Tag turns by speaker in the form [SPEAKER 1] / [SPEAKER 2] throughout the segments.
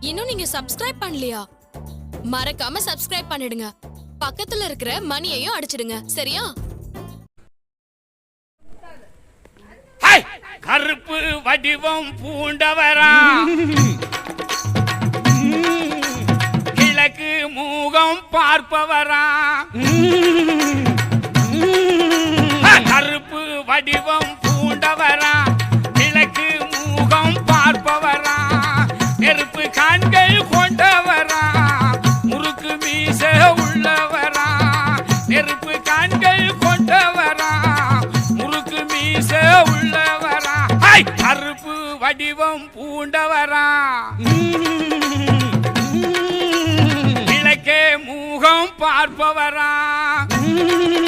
[SPEAKER 1] இன்னும் நீங்க சப்ஸ்கிரைப் பண்ணலையா? மறக்காம சப்ஸ்கிரைப் பண்ணிடுங்க. பக்கத்துல இருக்கிற மணியையும் அடிச்சிடுங்க. சரியா?
[SPEAKER 2] கருப்பு வடிவம் பூண்டவரா. கிழக்கு மூகம் பார்ப்பவரா. பூண்டவரா? கிழக்கே மூகம் பார்ப்பவரா?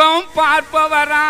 [SPEAKER 2] முகம் பார்ப்பவரா?